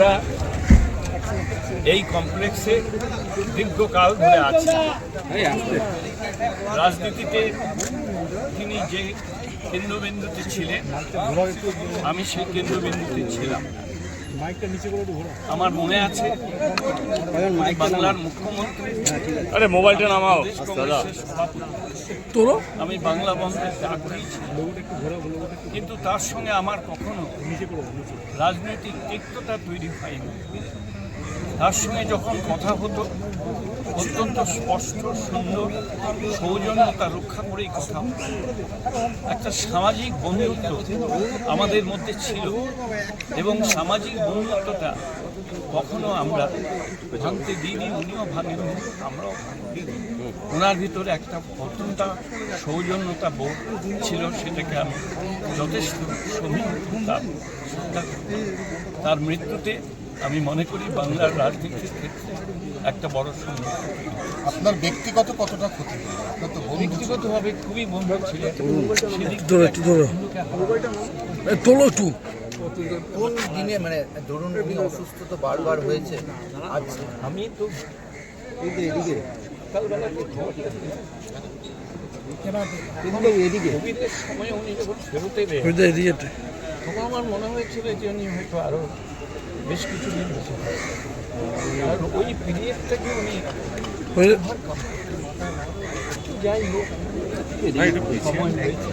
আমরা এই কমপ্লেক্সে দীর্ঘকাল ধরে আছি। রাজনীতিতে তিনি যে কেন্দ্রবিন্দুতে ছিলেন, আমি সেই কেন্দ্রবিন্দুতে ছিলাম। আমার মনে আছে বাংলার মুখ্যমন্ত্রী। আরে মোবাইলটা নামাও। আমি বাংলা বন্ধের ডাক কিন্তু তার সঙ্গে আমার কখনো রাজনৈতিক তিক্ততা তৈরি হয়নি। তার সঙ্গে যখন কথা হতো অত্যন্ত স্পষ্ট, সুন্দর সৌজন্যতা রক্ষা করেই কথা একটা সামাজিক বন্ধুত্ব আমাদের মধ্যে ছিল এবং সামাজিক বন্ধুত্বটা কখনো আমরা ভাঙতে দিইনি, উনিও ভাঙেন আমরাও ওনার ভিতরে একটা অত্যন্ত সৌজন্যতা বোধ ছিল, সেটাকে আমি যথেষ্ট করি। তার মৃত্যুতে আমি মনে করি বাংলার রাজনীতির ক্ষেত্রে একটা বড় সমস্যা আপনার ব্যক্তিগত কতটা ক্ষতি? ব্যক্তিগতভাবে খুবই বন্ধু ছিল তোলো একটু। কোন দিনে মানে ধরুন উনি অসুস্থ তো বারবার হয়েছে আজ? আমি তো সকালবেলা যে খবরটা এদিকে কোভিডের সময় উনি যখন ফেরত এদিকে। তখন আমার মনে হয়েছিল যে উনি হয়তো আরও বেশ কিছুদিন থাকবেন। আর ওই পিরিয়ডটাকে উনি ওই- যাই হোক সময় হয়েছে